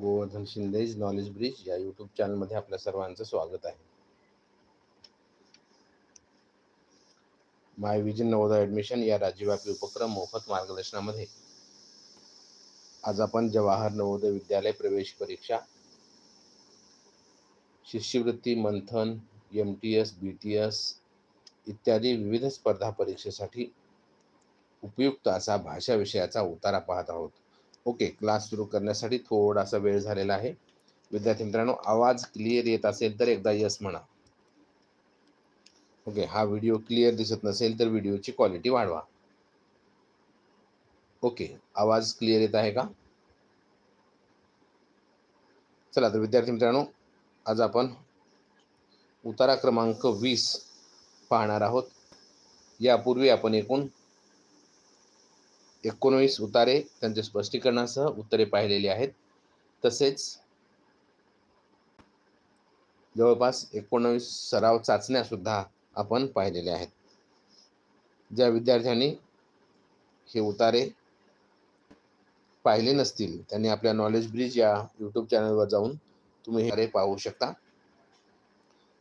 Govardhan Shinde's knowledge bridge या YouTube चॅनलमध्ये आपल्या सर्वांचं स्वागत आहे. माय विजन नवोदय ॲडमिशन या राज्यव्यापी उपक्रम मोफत मार्गदर्शनामध्ये. आज आपण जवाहर नवोदय विद्यालय प्रवेश परीक्षा शिष्यवृत्ती Manthan M T S B T S इत्यादी विविध स्पर्धा परीक्षेसाठी उपयुक्त असा भाषा विषयाचा उतारा पाहत आहोत. ओके क्लास सुरू करण्यासाठी थोडासा वेळ झालेला आहे. विद्यार्थी मित्रांनो आवाज क्लिअर येत असेल तर एकदा यस म्हणा. ओके हा व्हिडिओ क्लिअर दिसत नसेल तर व्हिडिओची क्वालिटी वाढवा. ओके आवाज क्लिअर येत आहे का? चला तर विद्यार्थी मित्रांनो आज आपण उतारा क्रमांक वीस पाहणार आहोत. यापूर्वी आपण एकूण एकोणवीस उतारे त्यांच्या स्पष्टीकरणासह उत्तरे पाहिलेली आहेत. तसेच जवळपास एकोणवीस सराव चाचण्या सुद्धा आपण पाहिलेल्या आहेत. ज्या विद्यार्थ्यांनी हे उतारे पाहिले नसतील त्यांनी आपल्या नॉलेज ब्रिज या यूट्यूब चॅनलवर जाऊन तुम्ही हे पाहू शकता.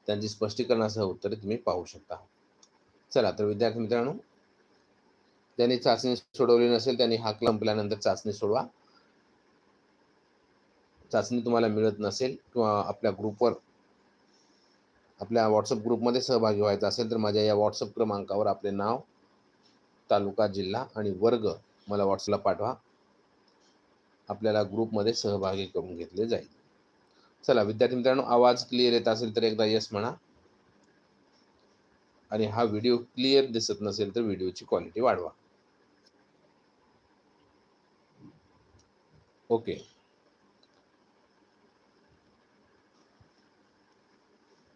त्यांची स्पष्टीकरणासह उत्तरे तुम्ही पाहू शकता. चला तर विद्यार्थी मित्रांनो त्यांनी चाचणी सोडवली नसेल त्यांनी हा संपल्यानंतर चाचणी सोडवा. चाचणी तुम्हाला मिळत नसेल किंवा आपल्या ग्रुपवर आपल्या व्हॉट्सअप ग्रुपमध्ये सहभागी व्हायचं असेल तर माझ्या या व्हॉट्सअप क्रमांकावर आपले नाव तालुका जिल्हा आणि वर्ग मला व्हॉट्सअपला पाठवा. आपल्याला ग्रुपमध्ये सहभागी करून घेतले जाईल. चला विद्यार्थी मित्रांनो आवाज क्लिअर येत असेल तर एकदा यस म्हणा. आणि हा व्हिडिओ क्लिअर दिसत नसेल तर व्हिडिओची क्वालिटी वाढवा. ओके.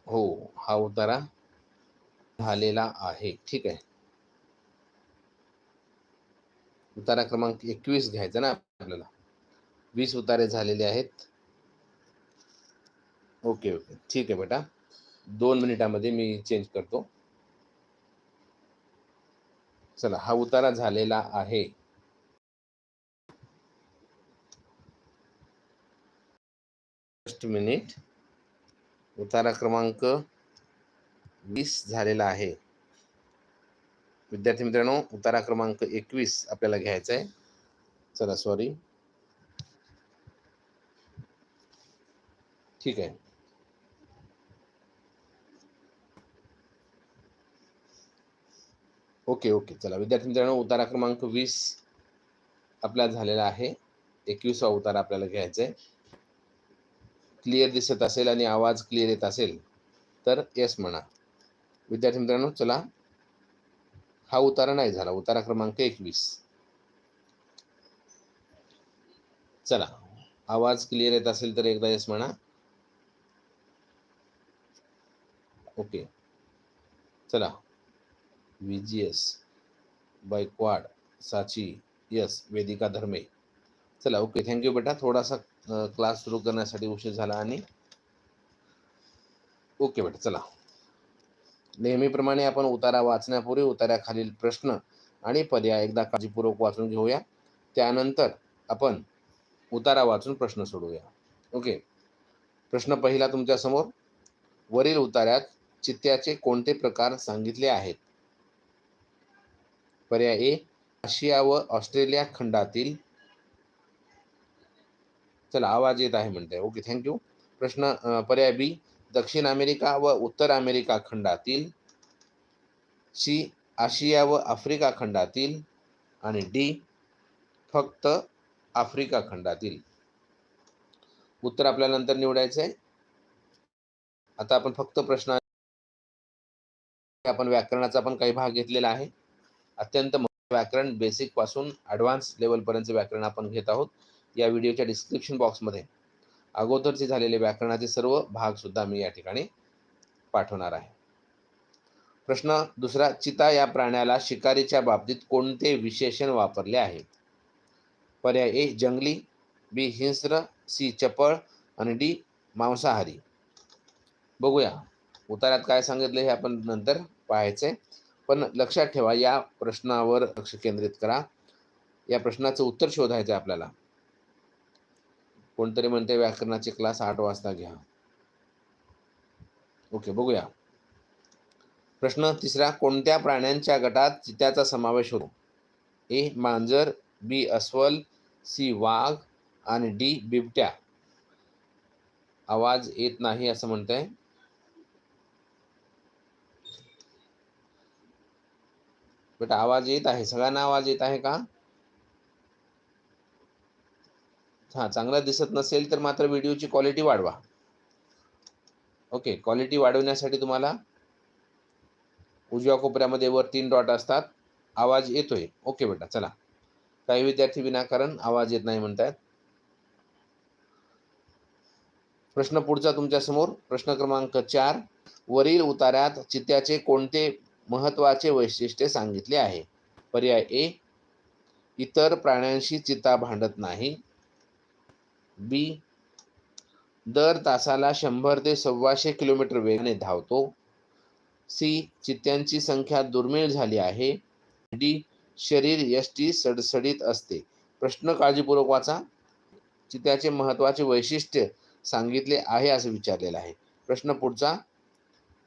हो हा उतारा झालेला आहे. ठीक आहे. उतारा क्रमांक एकवीस घ्यायचा ना आपल्याला. वीस उतारे झालेले आहेत. Okay okay. ठीक आहे बेटा. दोन मिनिटामध्ये मी चेंज करतो. चला हा उतारा झालेला आहे. फर्स्ट मिनिट उतारा क्रमांक वीस झालेला आहे. विद्यार्थी मित्रांनो उतारा क्रमांक एकवीस आपल्याला घ्यायचा आहे चला सॉरी ठीक. आहे ओके ओके. चला विद्यार्थी मित्रांनो उतारा क्रमांक वीस आपला झालेला आहे. एकवीसवा उतारा आपल्याला घ्यायचा आहे क्लिअर दिसत असेल आणि आवाज क्लिअर येत असेल तर येस म्हणा. विद्यार्थी मित्रांनो चला. हा उतारा नाही झाला. उतारा क्रमांक एकवीस. चला. आवाज क्लिअर येत असेल तर एकदा येस म्हणा. ओके. चला. व्ही जी एस बायक्वाड साची यस वेदिका धर्मे. चला ओके. थँक्यू बेटा. थोडासा क्लास सुरू करण्यासाठी उशीर झाला आणि ओके बेटा चला. नेहमीप्रमाणे आपण उतारा वाचण्यापूर्वी उतार्याखालील प्रश्न आणि पर्याय एकदा काळजीपूर्वक वाचून घेऊया. त्यानंतर आपण उतारा वाचून प्रश्न सोडवूया. ओके प्रश्न पहिला तुमच्यासमोर वरील उतार्यात चित्त्याचे कोणते प्रकार सांगितले आहेत? पर्याय ए आशिया व ऑस्ट्रेलिया खंडातील चला आवाज येत आहे म्हणते ओके थँक्यू प्रश्न पर्याय बी दक्षिण अमेरिका व उत्तर अमेरिका खंडातील सी आशिया व आफ्रिका खंडातील आणि डी फक्त आफ्रिका खंडातील. उत्तर आपल्याला नंतर निवडायचं आहे. आता आपण फक्त प्रश्न आपण व्याकरणाचा पण काही भाग घेतलेला आहे. अत्यंत व्याकरण बेसिकपासून ॲडव्हान्स लेवलपर्यंत व्याकरण आपण घेत आहोत. या व्हिडिओच्या डिस्क्रिप्शन बॉक्समध्ये अगोदरचे झालेले व्याकरणाचे सर्व भाग सुद्धा मी या ठिकाणी पाठवणार आहे. प्रश्न दुसरा चिता या प्राण्याला शिकारीच्या बाबतीत कोणते विशेषण वापरले आहे? पर्याय ए जंगली बी हिंस्र सी चपळ आणि डी मांसाहारी. बघूया. उतारात काय सांगितलं हे आपण नंतर पाहायचंय पण लक्षात ठेवा या प्रश्नावर लक्ष केंद्रित करा. या प्रश्नाचं उत्तर शोधायचं आहे आपल्याला. कोणतरी म्हणते व्याकरणाचे क्लास आठ वाजता घ्या. ओके बघूया. प्रश्न तिसरा कोणत्या प्राण्यांच्या गटात चित्याचा समावेश होतो? ए मांजर बी अस्वल सी वाघ आणि डी बिबट्या. आवाज येत नाही असं म्हणतंय. बेटा आवाज येत आहे. सगळ्यांना आवाज येत आहे का? हां चांगला दिसत नसेल तर मात्र व्हिडिओची क्वालिटी वाढवा. ओके क्वालिटी वाढवण्यासाठी तुम्हाला उजव्या कोपऱ्यामध्ये वर तीन डॉट असतात. आवाज येतोय. ओके बेटा चला. काही विद्यार्थी विनाकारण आवाज येत नाही म्हणतायत. प्रश्न पुढचा तुमच्यासमोर. प्रश्न क्रमांक चार. वरील उतार्यात चित्याचे कोणते महत्त्वाचे वैशिष्ट्य सांगितले आहे? पर्याय ए इतर प्राण्यांशी चित्ता भांडत नाही. बी दर तासाला शंभर ते सव्वाशे किलोमीटर वेगाने धावतो. सी चित्त्यांची संख्या दुर्मिळ झाली आहे. डी शरीर यष्टी सडसडीत असते. प्रश्न काळजीपूर्वक वाचा. चित्त्याचे महत्त्वाचे वैशिष्ट्य सांगितले आहे असं विचारलेलं आहे. प्रश्न पुढचा.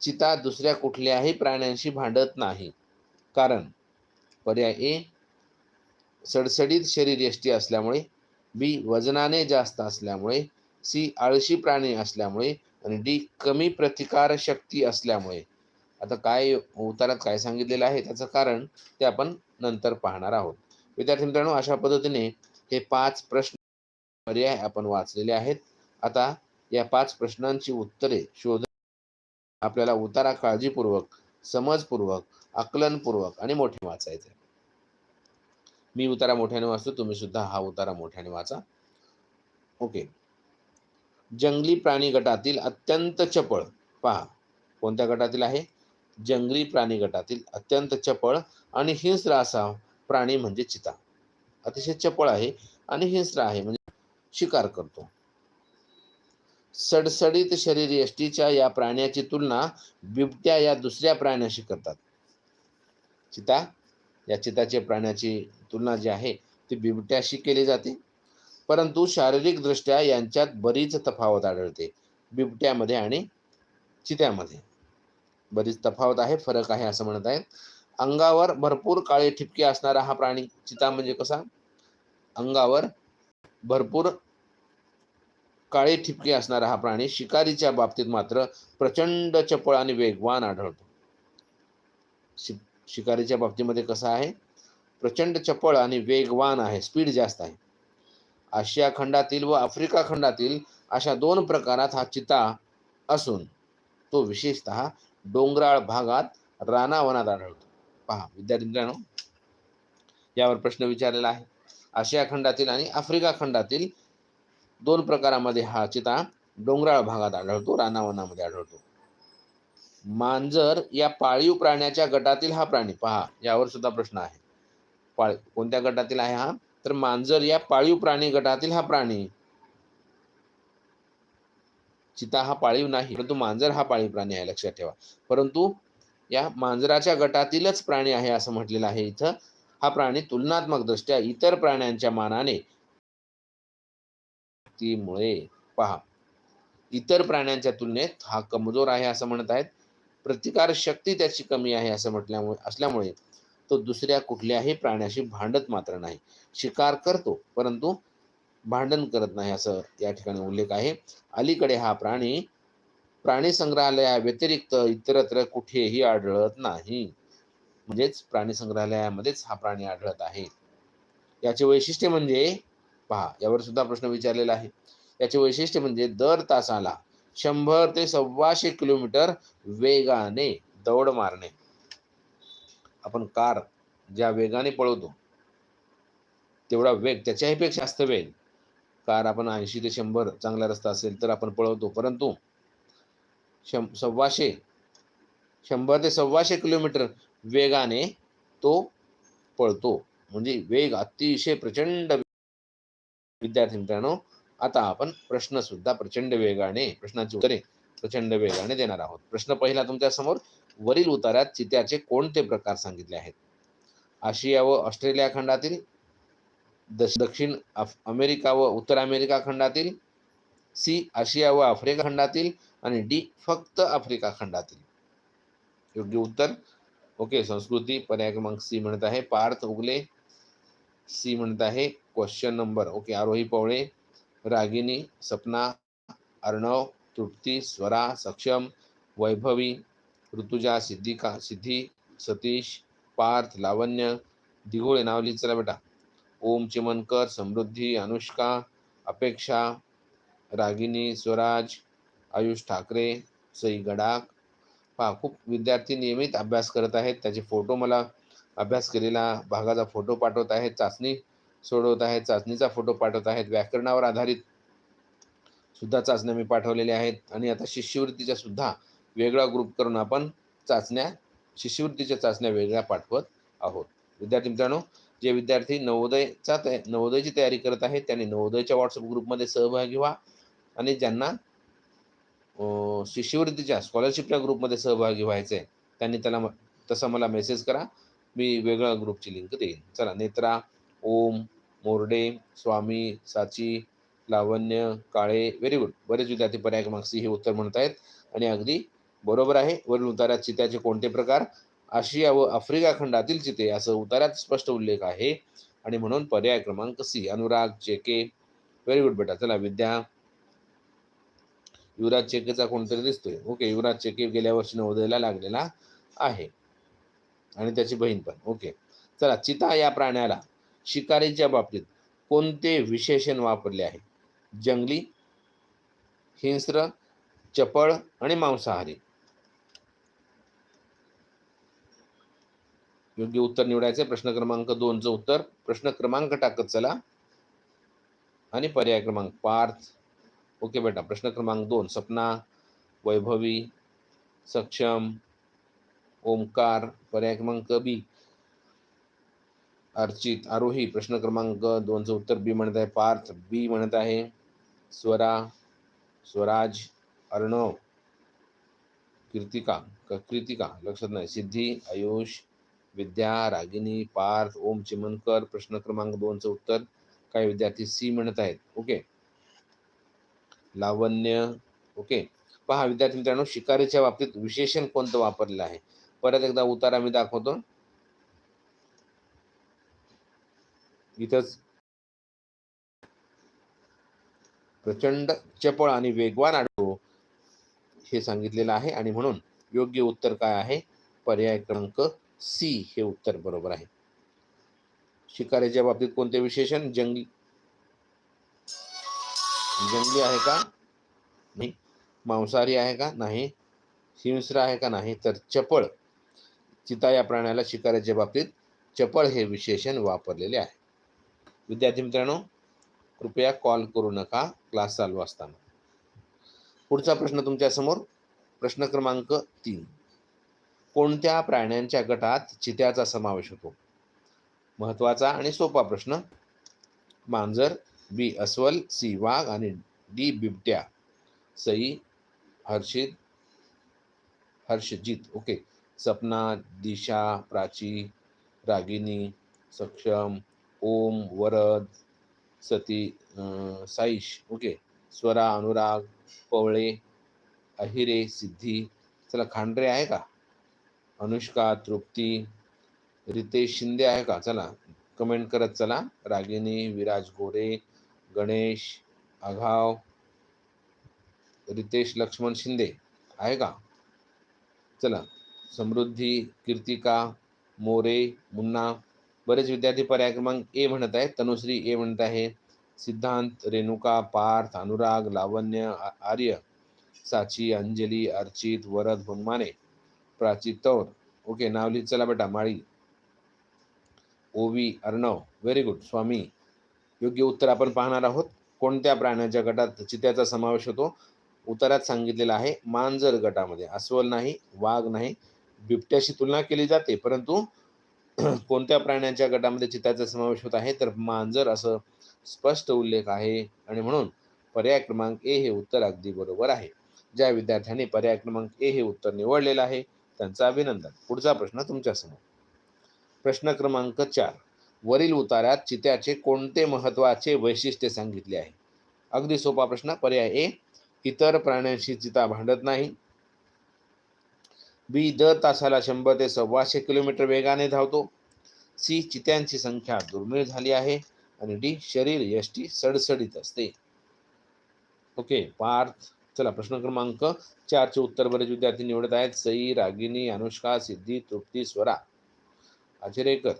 चिता दुसऱ्या कुठल्याही प्राण्यांशी भांडत नाही. कारण पर्याय ए सडसडीत शरीर यष्टी असल्यामुळे बी वजनाने जास्त असल्यामुळे सी आळशी प्राणी असल्यामुळे आणि डी कमी प्रतिकार शक्ती असल्यामुळे. आता काय उतारात काय सांगितलेलं आहे त्याचं कारण ते आपण नंतर पाहणार आहोत. विद्यार्थी मित्रांनो अशा पद्धतीने हे पाच प्रश्न पर्याय आपण वाचलेले आहेत. आता या पाच प्रश्नांची उत्तरे शोध आपल्याला उतारा काळजीपूर्वक समजपूर्वक आकलनपूर्वक आणि मोठे वाचायचे. मी उतारा मोठ्याने वाचतो तुम्ही सुद्धा हा उतारा मोठ्याने वाचा. ओके. जंगली प्राणी गटातील अत्यंत चपळ पहा कोणत्या गटातील आहे? जंगली प्राणी गटातील अत्यंत चपळ आणि हिंस्र असा प्राणी म्हणजे चिता. अतिशय चपळ आहे आणि हिंस्र आहे म्हणजे शिकार करतो. सडसडीत शरीर यष्टीच्या या प्राण्याची तुलना बिबट्या या दुसऱ्या प्राण्याशी करतात. चिता या चिताच्या प्राण्याची तुलना जी आहे ती बिबट्याशी केली जाते. परंतु शारीरिकदृष्ट्या यांच्यात बरीच तफावत आढळते. बिबट्यामध्ये आणि चित्यामध्ये. बरीच तफावत आहे फरक आहे असं म्हणत आहेत. अंगावर भरपूर काळे ठिपके असणारा हा प्राणी चिता म्हणजे कसा? अंगावर भरपूर काळे ठिपके असणारा हा प्राणी शिकारीच्या बाबतीत मात्र प्रचंड चपळ आणि वेगवान आढळतो. शि शिकारीच्या बाबतीमध्ये कसा आहे? प्रचंड चपळ आणि वेगवान आहे स्पीड जास्त आहे. आशिया खंडातील व आफ्रिका खंडातील अशा दोन प्रकारात हा चिता असून तो विशेषत डोंगराळ भागात रानावनात आढळतो. पहा विद्यार्थी मित्रांनो यावर प्रश्न विचारलेला आहे. आशिया खंडातील आणि आफ्रिका खंडातील दोन प्रकारामध्ये हा चिता डोंगराळ भागात आढळतो रानावनामध्ये आढळतो. मांजर या पाळीव प्राण्याच्या गटातील हा प्राणी पहा यावर सुद्धा प्रश्न आहे. पाळी कोणत्या गटातील आहे हा? तर मांजर या पाळीव प्राणी गटातील हा प्राणी. चिता हा पाळीव नाही परंतु मांजर हा पाळीव प्राणी आहे लक्षात ठेवा. परंतु या मांजराच्या गटातीलच प्राणी आहे असं म्हटलेलं आहे इथं. हा प्राणी तुलनात्मक दृष्ट्या इतर प्राण्यांच्या मानाने मुळे पहा इतर प्राण्यांच्या तुलनेत हा कमजोर आहे असं म्हणत आहेत. प्रतिकार शक्ती त्याची कमी आहे असं म्हटल्यामुळे असल्यामुळे तो दुसऱ्या कुठल्याही प्राण्याशी भांडत मात्र नाही. शिकार करतो परंतु भांडण करत नाही असं या ठिकाणी उल्लेख आहे. अलीकडे हा प्राणी प्राणी संग्रहालया व्यतिरिक्त इतरत्र कुठेही आढळत नाही. म्हणजेच प्राणी संग्रहालयामध्येच हा प्राणी आढळत आहे. याचे वैशिष्ट्य म्हणजे पहा यावर सुद्धा प्रश्न विचारलेला आहे. याचे वैशिष्ट्य म्हणजे दर तासाला शंभर ते सव्वाशे किलोमीटर वेगाने दौड मारणे. आपण कार ज्या वेगाने पळवतो तेवढा वेग त्याच्याही पेक्षा जास्त वेग. कार आपण ऐंशी ते शंभर चांगला रस्ता असेल तर आपण पळवतो परंतु शं सव्वाशे शंभर ते सव्वाशे किलोमीटर वेगाने तो पळतो. म्हणजे वेग अतिशय प्रचंड विद्यार्थी मित्रांनो आता आपण प्रश्न सुद्धा प्रचंड वेगाने प्रश्नाची उत्तरे प्रचंड वेगाने देणार आहोत. प्रश्न पहिला तुमच्यासमोर वरील उतारात चित्याचे कोणते प्रकार सांगितले आहेत? आशिया व ऑस्ट्रेलिया खंडातील दक्षिण अमेरिका व उत्तर अमेरिका खंडातील सी आशिया व आफ्रिका खंडातील आणि डी फक्त आफ्रिका खंडातील. योग्य उत्तर? ओके संस्कृती पर्याय क्रमांक सी म्हणत आहे. पार्थ उगले सी म्हणत आहे. Question number okay Arohi Pawale Ragini Sapna Arnav Trupti Swara Saksham Vaibhavi Rutuja Siddhika सिद्धी सतीश पार्थ लावण्य दिघोळे नाव लिहित चला बेटा. ओम चिमनकर समृद्धी अनुष्का अपेक्षा रागिनी स्वराज आयुष ठाकरे सई गडाख. पहा खूप विद्यार्थी नियमित अभ्यास करत आहेत. त्याचे फोटो मला अभ्यास केलेला भागाचा फोटो पाठवत आहेत. चाचणी सोडवत आहेत. चाचणीचा फोटो पाठवत आहेत. व्याकरणावर आधारित सुद्धा चाचण्या मी पाठवलेल्या आहेत. आणि आता शिष्यवृत्तीच्या सुद्धा वेगळा ग्रुप करून आपण चाचण्या शिष्यवृत्तीच्या चाचण्या वेगळ्या पाठवत आहोत. विद्यार्थी मित्रांनो जे विद्यार्थी नवोदयचा तया नवोदयची तयारी करत आहेत त्यांनी नवोदयच्या व्हॉट्सअप ग्रुपमध्ये सहभागी व्हा आणि ज्यांना शिष्यवृत्तीच्या स्कॉलरशिपच्या ग्रुपमध्ये सहभागी व्हायचं आहे त्यांनी त्याला म- तसा मला मेसेज करा. मी वेगळ्या ग्रुपची लिंक देईन. चला नेत्रा ओम मोरडे स्वामी साची लावण्य काळे व्हेरी गुड बरेच विद्यार्थी पर्याय क्रमांक सी हे उत्तर म्हणत आहेत. आणि अगदी बरोबर आहे. वरील उतारात चित्याचे कोणते प्रकार? आशिया व आफ्रिका खंडातील चिते असं उतारात स्पष्ट उल्लेख आहे. आणि म्हणून पर्याय क्रमांक C Anurag Cheke. Very good बेटा. चला विद्या. युवराज चेकेचा कोणतरी दिसतोय. ओके युवराज चेके गेल्या वर्षी नवोदयला लागलेला आहे. आणि त्याची बहीण पण. ओके चला चिता या प्राण्याला शिकारीच्या बाबतीत कोणते विशेषण वापरले आहे? जंगली हिंस्र चपळ आणि मांसाहारी. योग्य उत्तर निवडायचे प्रश्न क्रमांक दोनचं उत्तर. प्रश्न क्रमांक टाकत चला. आणि पर्याय क्रमांक पार्थ ओके बेटा प्रश्न क्रमांक दोन सपना वैभवी सक्षम ओमकार. पर्याय क्रमांक बी अर्चित आरोही. प्रश्न क्रमांक दोनचं उत्तर बी म्हणत आहे. पार्थ बी म्हणत आहे. स्वरा स्वराज अर्णव कीर्तिका क- कृतिका. लक्षात नाही. सिद्धी आयुष विद्या रागिनी पार्थ ओम चिमनकर प्रश्न क्रमांक दोनचं उत्तर काही विद्यार्थी सी म्हणत आहेत. ओके लावण्य. ओके पहा विद्यार्थी मित्रांनो शिकारीच्या बाबतीत विशेषण कोणतं वापरलेलं आहे? परत एकदा उतारा मी दाखवतो. इथंच. प्रचंड चपळ आणि वेगवान आढळतो हे सांगितलेलं आहे आणि म्हणून योग्य उत्तर काय आहे? पर्याय क्रमांक सी हे उत्तर बरोबर आहे. शिकारीच्या बाबतीत कोणते विशेषण? जंगली. जंगली आहे का? नाही. मांसाहारी आहे का? नाही. हिंस्र आहे का? नाही. तर चपळ. चिता या प्राण्याला शिकाऱ्याच्या बाबतीत चपळ हे विशेषण वापरलेले आहे. विद्यार्थी मित्रांनो कृपया कॉल करू नका क्लास चालू असताना. पुढचा प्रश्न तुमच्यासमोर. प्रश्न क्रमांक तीन. कोणत्या प्राण्यांच्या गटात चित्याचा समावेश होतो? महत्त्वाचा आणि सोपा प्रश्न. मांजर बी अस्वल सी वाघ आणि डी बिबट्या. सई हर्षित हर्षजित. ओके. सपना दिशा प्राची रागिनी सक्षम ओम वरद सती साईश. ओके. स्वरा अनुराग पवळे अहिरे सिद्धी. चला खांडरे आहे का? अनुष्का तृप्ती रितेश शिंदे आहे का? चला कमेंट करत चला. रागिनी विराज गोरे गणेश आघाव रितेश लक्ष्मण शिंदे आहे का? चला समृद्धी कीर्तिका मोरे मुन्ना बरेच विद्यार्थी पर्याय क्रमांक ए म्हणत आहे तनुश्री ए म्हणत आहे. सिद्धांत रेणुका पार्थ अनुराग लावण्य आर्य साची अंजली अर्चित वरद हुनमाने प्राची तौर. ओके नाव लिहित चला बेटा माळी. ओवी अर्णव व्हेरी गुड स्वामी. योग्य उत्तर आपण पाहणार आहोत. कोणत्या प्राण्याच्या गटात चित्याचा समावेश होतो? उत्तरात सांगितलेला आहे मांजर गटामध्ये. अस्वल नाही वाघ नाही बिबट्याशी तुलना केली जाते परंतु कोणत्या प्राण्याच्या गटामध्ये चित्याचा समावेश होत आहे? तर मांजर असं स्पष्ट उल्लेख आहे. आणि म्हणून पर्याय क्रमांक ए हे उत्तर अगदी बरोबर आहे. ज्या विद्यार्थ्यांनी पर्याय क्रमांक ए हे उत्तर निवडलेलं आहे त्यांचं अभिनंदन. पुढचा प्रश्न तुमच्यासमोर. प्रश्न क्रमांक चार. वरील उतारात चित्याचे कोणते महत्त्वाचे वैशिष्ट्य सांगितले आहे? अगदी सोपा प्रश्न पर्याय ए. इतर प्राण्यांशी चिता भांडत नाही. बी. दर तासाला शंभर ते सव्वाशे किलोमीटर वेगाने धावतो. सी. चित्यांची संख्या दुर्मिळ झाली आहे. आणि डी. शरीर यष्टी सडसडीत असते. ओके पार्थ. चला प्रश्न क्रमांक चारचे उत्तर बरेच विद्यार्थी निवडत आहेत. सई रागिनी अनुष्का सिद्धी तृप्ती स्वरा. आचरेकर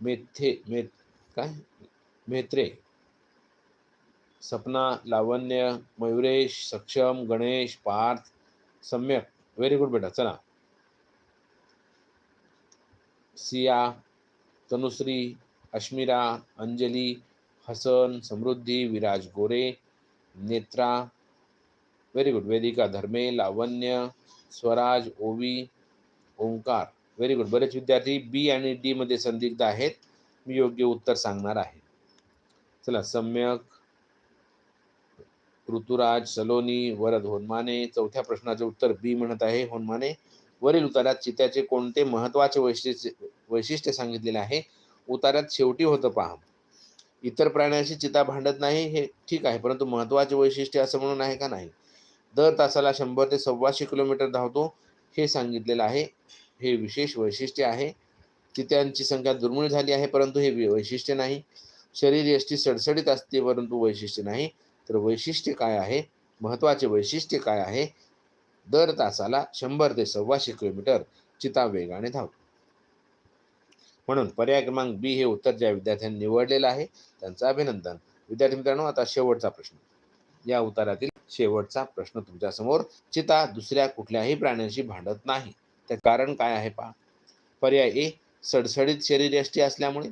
मेथे मेथ काय? मेत्रे सपना लावण्य मयुरेश सक्षम गणेश पार्थ सम्यक. व्हेरी गुड बेटा चला. सिया तनुश्री अश्मिरा अंजली हसन समृद्धी विराज गोरे नेत्रा व्हेरी गुड वेदिका धर्मे लावण्य स्वराज ओवी ओंकार व्हेरी गुड बरेच विद्यार्थी बी आणि डी मध्ये संदिग्ध आहेत. मी योग्य उत्तर सांगणार आहे. चला सम्यक. ऋतुराज सलोनी वरद होनमाने. चौथ्या प्रश्नाचे उत्तर बी म्हणत आहे होनमाने. वरील उतारात चित्याचे कोणते महत्त्वाचे वैशिष्ट्य वैशिष्ट्य सांगितलेले आहे? उतारात शेवटी होतं पहा इतर प्राण्यांशी चिता भांडत नाही हे ठीक आहे परंतु महत्त्वाचे वैशिष्ट्य असं म्हणून आहे का नाही? दर तासाला शंभर ते सव्वाशे किलोमीटर धावतो हे सांगितलेलं आहे. हे विशेष वैशिष्ट्य आहे चित्यांची संख्या दुर्मिळ झाली आहे परंतु हे वैशिष्ट्य नाही. शरीर यष्टी सडसडीत असते परंतु वैशिष्ट्य नाही. तर वैशिष्ट्य काय आहे? महत्त्वाचे वैशिष्ट्य काय आहे? दर तासाला शंभर ते सव्वाशे किलोमीटर चिता वेगाने धावतो. म्हणून पर्याय क्रमांक बी हे उत्तर ज्या विद्यार्थ्यांनी निवडलेलं आहे त्यांचं अभिनंदन. विद्यार्थी मित्रांनो आता शेवटचा प्रश्न. या उतारातील शेवटचा प्रश्न तुमच्यासमोर. चिता दुसऱ्या कुठल्याही प्राण्यांशी भांडत नाही. त्या कारण काय आहे पहा. पर्याय ए सडसडीत शरीरयष्टी असल्यामुळे.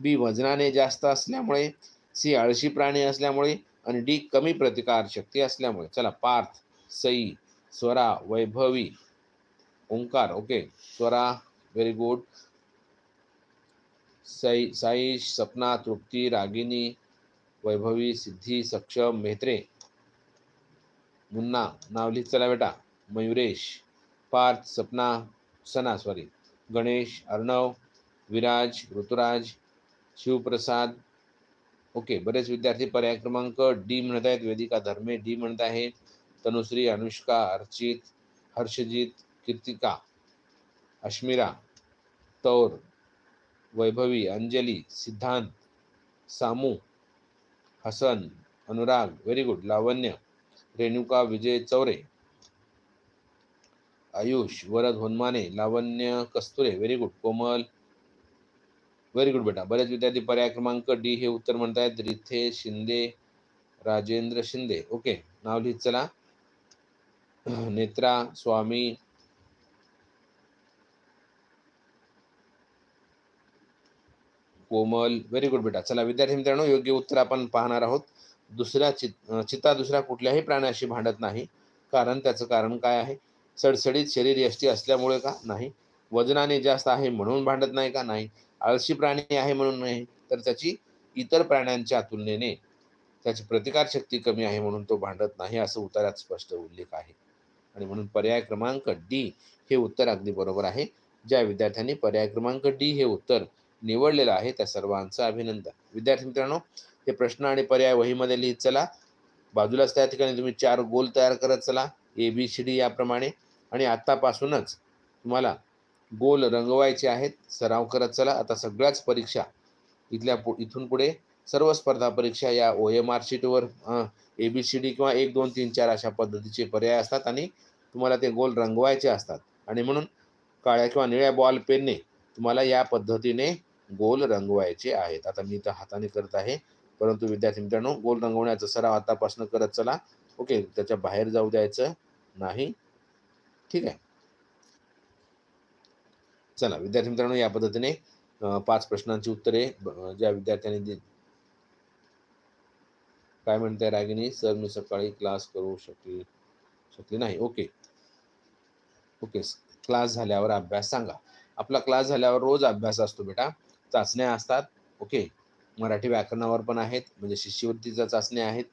बी वजनाने जास्त असल्यामुळे. सी आळशी प्राणी असल्यामुळे. आणि डी कमी प्रतिकार शक्ती असल्यामुळे. चला Parth Sai Swara Vaibhavi Omkar okay. Swara very good Sai Saish Sapna Trupti Ragini Vaibhavi Siddhi Saksham Mehetre. Munna Navali चला बेटा. मयुरेश पार्थ सपना सना सॉरी गणेश अर्णव विराज ऋतुराज शिवप्रसाद. ओके बरेच विद्यार्थी पर्याय क्रमांक डी म्हणत आहेत. वेदिका धर्मे डी म्हणत आहे. तनुश्री अनुष्का अर्चित हर्षजित कीर्तिका अश्मिरा तौर Vaibhavi Anjali Siddhant Samu Hasan Anurag very good Lavanya. Renuka Vijay Chaure Ayush Varad Honmane Lavanya Kasture very good Komal very good बेटा. बरेच विद्यार्थी पर्याय क्रमांक डी हे उत्तर म्हणतायत. रिथे शिंदे राजेंद्र शिंदे. ओके नाव लिहित चला. नेत्रा स्वामी कोमल व्हेरी गुड बेटा. चला विद्यार्थी मित्रांनो योग्य उत्तर आपण पाहणार आहोत. दुसऱ्या चित चित्ता दुसऱ्या कुठल्याही प्राण्याशी भांडत नाही. कारण त्याचं कारण काय आहे? सडसडीत शरीर यष्टी असल्यामुळे का नाही? वजनाने जास्त आहे म्हणून भांडत नाही का नाही? आळशी प्राणी आहे म्हणून नाही? तर त्याची इतर प्राण्यांच्या तुलनेने त्याची प्रतिकारशक्ती कमी आहे म्हणून तो भांडत नाही असं उत्तरात स्पष्ट उल्लेख आहे. आणि म्हणून पर्याय क्रमांक डी हे उत्तर अगदी बरोबर आहे. ज्या विद्यार्थ्यांनी पर्याय क्रमांक डी हे उत्तर निवडलेलं आहे त्या सर्वांचं अभिनंदन. विद्यार्थी मित्रांनो हे प्रश्न आणि पर्याय वहीमध्ये लिहित चला. बाजूलाच त्या ठिकाणी तुम्ही चार गोल तयार करत चला. ए बी सी डी याप्रमाणे. आणि आत्तापासूनच तुम्हाला गोल रंगवायचे आहेत. सराव करत चला. आता सगळ्याच परीक्षा इथल्या पु इथून पुढे सर्व स्पर्धा परीक्षा या ओ एम आर शीटवर ए बी सी डी किंवा एक दोन तीन चार अशा पद्धतीचे पर्याय असतात आणि तुम्हाला ते गोल रंगवायचे असतात. आणि म्हणून काळ्या किंवा निळ्या बॉल पेनने तुम्हाला या पद्धतीने गोल रंगवायचे आहेत. आता मी तर हाताने करत आहे. परंतु विद्यार्थी मित्रांनो गोल रंगवण्याचा सराव आतापासून करत चला. ओके त्याच्या बाहेर जाऊ द्यायचं नाही. ठीक आहे. चला विद्यार्थी मित्रांनो या पद्धतीने पाच प्रश्नांची उत्तरे ज्या विद्यार्थ्यांनी दिली काय म्हणताय रागिनी सर मी सकाळी क्लास करू शकली शकली नाही. ओके. ओके क्लास झाल्यावर अभ्यास सांगा. आपला क्लास झाल्यावर रोज अभ्यास असतो बेटा. चाचण्या असतात. ओके. मराठी व्याकरणावर पण आहेत म्हणजे शिष्यवृत्तीच्या चाचण्या आहेत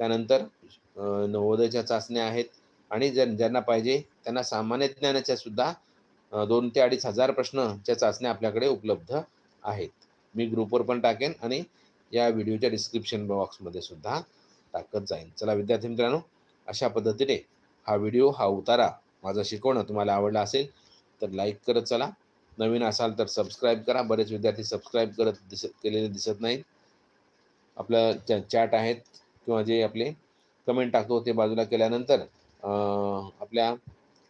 त्यानंतर नवोदयच्या चाचण्या आहेत आणि ज्या ज्यांना पाहिजे त्यांना सामान्य ज्ञानाच्या सुद्धा दोन ते अडीच हजार प्रश्नच्या चाचण्या आपल्याकडे उपलब्ध आहेत. मी ग्रुपवर पण टाकेन आणि या व्हिडिओच्या डिस्क्रिप्शन बॉक्समध्ये सुद्धा टाकत जाईन. चला विद्यार्थी मित्रांनो अशा पद्धतीने हा व्हिडिओ हा उतारा माझं शिकवणं तुम्हाला आवडला असेल तर लाईक करत चला. नवीन असाल तर सबस्क्राईब करा. बरेच विद्यार्थी सबस्क्राईब करत दिसत केलेले दिसत नाहीत. आपलं च चॅट आहेत किंवा जे आपले कमेंट टाकतो ते बाजूला केल्यानंतर आपल्या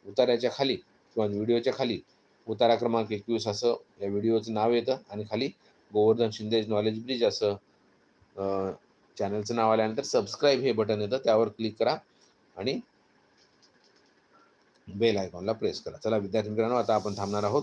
उतार्याच्या खाली किंवा व्हिडिओच्या खाली उतारा क्रमांक एकवीस असं या व्हिडिओचं नाव येतं आणि खाली गोवर्धन शिंदे नॉलेज ब्रिज असं चॅनलचं नाव आल्यानंतर सबस्क्राईब हे बटन येतं. त्यावर क्लिक करा आणि बेल आयकॉनला प्रेस करा. चला विद्यार्थी मित्रांनो आता आपण थांबणार आहोत.